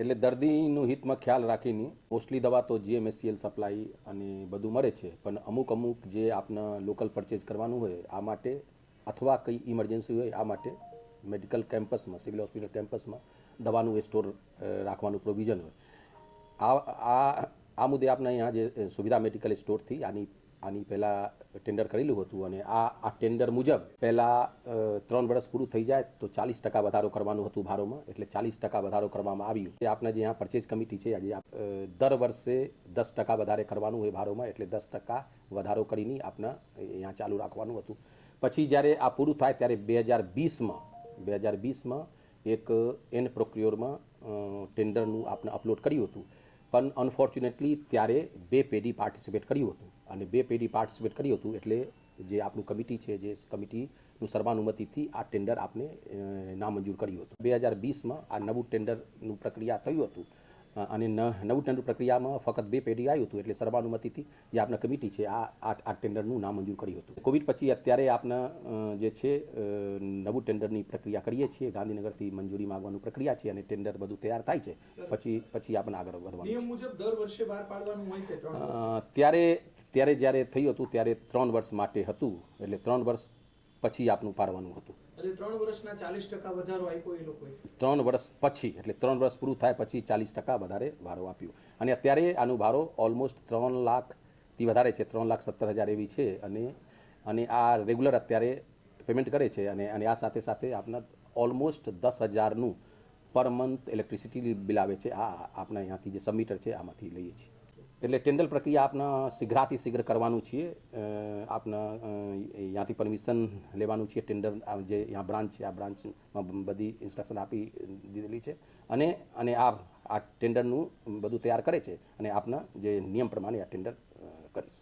એટલે દર્દીનું હિતમાં ખ્યાલ રાખીને મોસ્ટલી દવા તો જીએમએસસીએલ સપ્લાય અને બધું મળે છે, પણ અમુક અમુક જે આપને લોકલ પરચેજ કરવાનું હોય, આ માટે અથવા કંઈ ઇમરજન્સી હોય, આ માટે મેડિકલ કેમ્પસમાં સિવિલ હોસ્પિટલ કેમ્પસમાં દવાનું એ સ્ટોર રાખવાનું પ્રોવિઝન હોય. આ આ આ મુદ્દે આપણે અહીંયા જે સુવિધા મેડિકલ સ્ટોરથી આની આની પહેલાં ટેન્ડર કરેલું હતું અને આ આ ટેન્ડર મુજબ પહેલાં ત્રણ વર્ષ પૂરું થઈ જાય તો ચાલીસ ટકા વધારો કરવાનું હતું ભારોમાં, એટલે ચાલીસ ટકા વધારો કરવામાં આવ્યું. એ આપણે જે અહીંયા પરચેજ કમિટી છે, આજે દર વર્ષે દસ ટકા વધારે કરવાનું હોય ભારોમાં, એટલે દસ ટકા વધારો કરીને આપણે અહીંયા ચાલુ રાખવાનું હતું. પછી જ્યારે આ પૂરું થાય ત્યારે બે હજાર વીસમાં, બે હજાર વીસમાં એક એન પ્રોક્યોરમાં ટેન્ડરનું આપણે અપલોડ કર્યું હતું. પણ અનફોર્ચ્યુનેટલી ત્યારે બે પેઢી પાર્ટિસિપેટ કર્યું હતું. અને બે પેઢી પાર્ટિસિપેટ કર્યું હતું એટલે જે આપણું કમિટી છે, જે કમિટીનું સર્વાનુમતિથી આ ટેન્ડર આપને નામંજૂર કર્યું હતું. બે હજાર વીસમાં આ નવું ટેન્ડરનું પ્રક્રિયા થયું હતું. અને ન- નવું ટેન્ડર પ્રક્રિયામાં ફક્ત બે પેઢી આવ્યું હતું એટલે સર્વાનુમતિથી જે આપના કમિટી છે આ આ ટેન્ડરનું નામંજૂર કર્યું હતું. કોવિડ પછી અત્યારે આપના જે છે નવું ટેન્ડરની પ્રક્રિયા કરીએ છીએ. ગાંધીનગરથી મંજૂરી માગવાનું પ્રક્રિયા છે અને ટેન્ડર બધું તૈયાર થાય છે. પછી પછી આપણે આગળ વધવાનું છે. ત્યારે ત્યારે જ્યારે થયું હતું ત્યારે ત્રણ વર્ષ માટે હતું. એટલે ત્રણ વર્ષ પછી આપનું પાડવાનું હતું. ત્રણ વર્ષ પછી, એટલે ત્રણ વર્ષ પૂરું થાય પછી ચાલીસ ટકા વધારે ભાડો આપ્યું. અને અત્યારે આનું ભાડો ઓલમોસ્ટ ત્રણ લાખથી વધારે છે, ત્રણ લાખ સત્તર હજાર એવી છે. અને અને આ રેગ્યુલર અત્યારે પેમેન્ટ કરે છે અને અને આ સાથે સાથે આપના ઓલમોસ્ટ દસ હજારનું પર મંથ ઇલેક્ટ્રિસિટી બિલ આવે છે. આ આપણા અહીંયાથી જે સબમીટર છે, આમાંથી લઈએ છીએ. એટલે ટેન્ડર પ્રક્રિયા આપને શીઘ્રાથી શીઘ્ર કરવાનું છીએ. આપને અ, પરમિશન લેવાનું છે ટેન્ડર જે ત્યાં બ્રાન્ચ છે આ બ્રાન્ચમાં બધી ઇન્સ્ટ્રક્શન આપી દીધેલી છે. અને અને આ આ ટેન્ડરનું બધું તૈયાર કરે છે અને આપના જે નિયમ પ્રમાણે આ ટેન્ડર કરીશ.